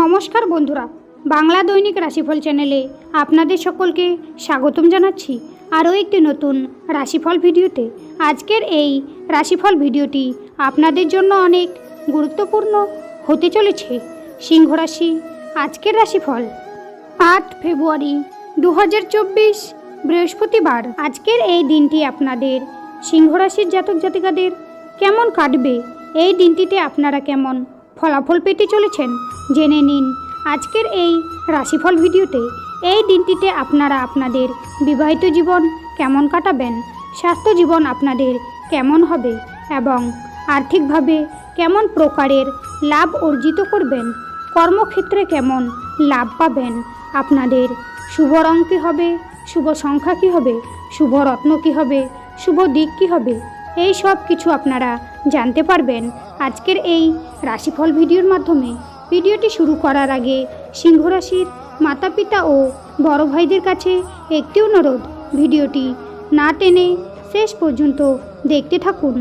নমস্কার বন্ধুরা, বাংলা দৈনিক রাশিফল চ্যানেলে আপনাদের সকলকে স্বাগতম জানাচ্ছি। আরও একটি নতুন রাশিফল ভিডিওতে আজকের এই রাশিফল ভিডিওটি আপনাদের জন্য অনেক গুরুত্বপূর্ণ হতে চলেছে। সিংহ রাশি, আজকের রাশিফল, আট ফেব্রুয়ারি দু হাজার চব্বিশ বৃহস্পতিবার। আজকের এই দিনটি আপনাদের সিংহ রাশির জাতক জাতিকাদের কেমন কাটবে? এই দিনটিতে আপনারা কেমন ফলাফল পেতে চলেছেন? জেনে নিন, আজকের এই রাশিফল ভিডিওতে এই দিনটিতে আপনারা আপনাদের বিবাহিত জীবন কেমন কাটাবেন, স্বাস্থ্য জীবন আপনাদের কেমন হবে এবং আর্থিকভাবে কেমন প্রকারের লাভ অর্জিত করবেন, কর্মক্ষেত্রে কেমন লাভ পাবেন, আপনাদের শুভ রং কী হবে, শুভ সংখ্যা কী হবে, শুভ রত্ন কী হবে, শুভ দিক কী হবে, এই সব কিছু আপনারা জানতে পারবেন আজকের এই রাশিফল ভিডিওর মাধ্যমে। ভিডিওটি শুরু করার আগে সিংহ রাশির মাতা পিতা ও বড় ভাইদের কাছে একটি অনুরোধ, ভিডিওটি না টেনে শেষ পর্যন্ত দেখতে থাকুন।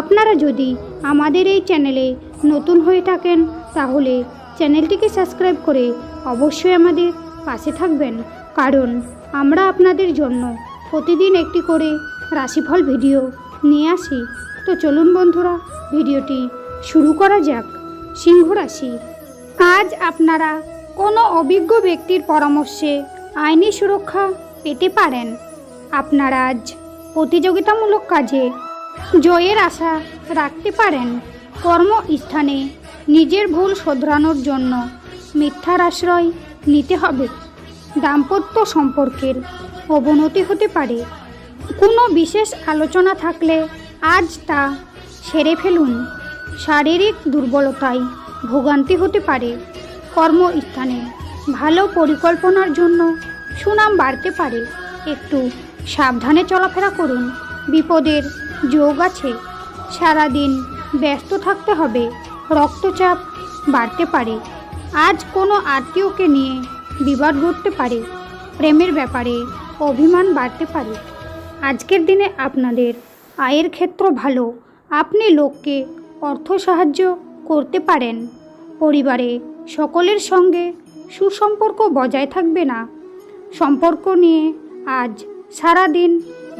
আপনারা যদি আমাদের এই চ্যানেলে নতুন হয়ে থাকেন, তাহলে চ্যানেলটিকে সাবস্ক্রাইব করে অবশ্যই আমাদের পাশে থাকবেন। কারণ আমরা আপনাদের জন্য প্রতিদিন একটি করে রাশিফল ভিডিও নিয়ে আসি। তো চলুন বন্ধুরা, ভিডিওটি শুরু করা যাক। সিংহ রাশি আজ আপনারা কোনো অভিজ্ঞ ব্যক্তির পরামর্শে আইনি সুরক্ষা পেতে পারেন। আপনারা আজ প্রতিযোগিতামূলক কাজে জয়ের আশা রাখতে পারেন। কর্মস্থানে নিজের ভুল শোধরানোর জন্য মিথ্যার আশ্রয় নিতে হবে। দাম্পত্য সম্পর্কের অবনতি হতে পারে। কোনো বিশেষ আলোচনা থাকলে আজ তা সেরে ফেলুন। শারীরিক দুর্বলতায় ভোগান্তি হতে পারে। কর্মস্থানে ভালো পরিকল্পনার জন্য সুনাম বাড়তে পারে। একটু সাবধানে চলাফেরা করুন। বিপদের যোগ আছে। সারাদিন ব্যস্ত থাকতে হবে। রক্তচাপ বাড়তে পারে। আজ কোনো আত্মীয়কে নিয়ে বিবাদ ঘটতে পারে। প্রেমের ব্যাপারে অভিমান বাড়তে পারে। আজকের দিনে আপনাদের আয়ের ক্ষেত্র ভালো। আপনি লোককে অর্থ সাহায্য করতে পারেন। পরিবারে সকলের সঙ্গে সুসম্পর্ক বজায় থাকবে না। সম্পর্ক নিয়ে আজ সারা দিন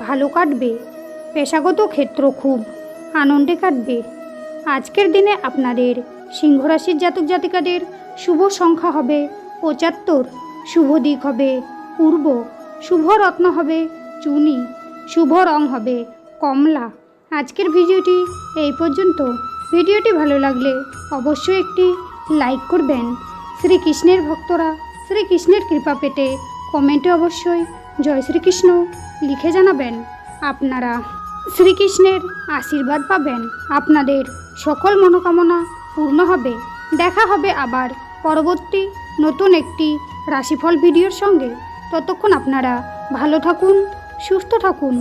ভালো কাটবে। পেশাগত ক্ষেত্র খুব আনন্দে কাটবে। আজকের দিনে আপনাদের সিংহরাশির জাতক জাতিকাদের শুভ সংখ্যা হবে পঁচাত্তর। শুভ দিক হবে পূর্ব। শুভ রত্ন হবে চুনি। শুভ রং হবে কমলা। আজকের ভিডিওটি এই পর্যন্ত। ভিডিওটি ভালো লাগলে অবশ্যই একটি লাইক করবেন। শ্রীকৃষ্ণের ভক্তরা শ্রীকৃষ্ণের কৃপা পেতে কমেন্টে অবশ্যই জয় শ্রীকৃষ্ণ লিখে জানাবেন। আপনারা শ্রীকৃষ্ণের আশীর্বাদ পাবেন। আপনাদের সকল মনোকামনা পূর্ণ হবে। দেখা হবে আবার পরবর্তী নতুন একটি রাশিফল ভিডিওর সঙ্গে। ততক্ষণ আপনারা ভালো থাকুন, সুস্থ থাকুন।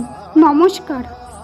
নমস্কার।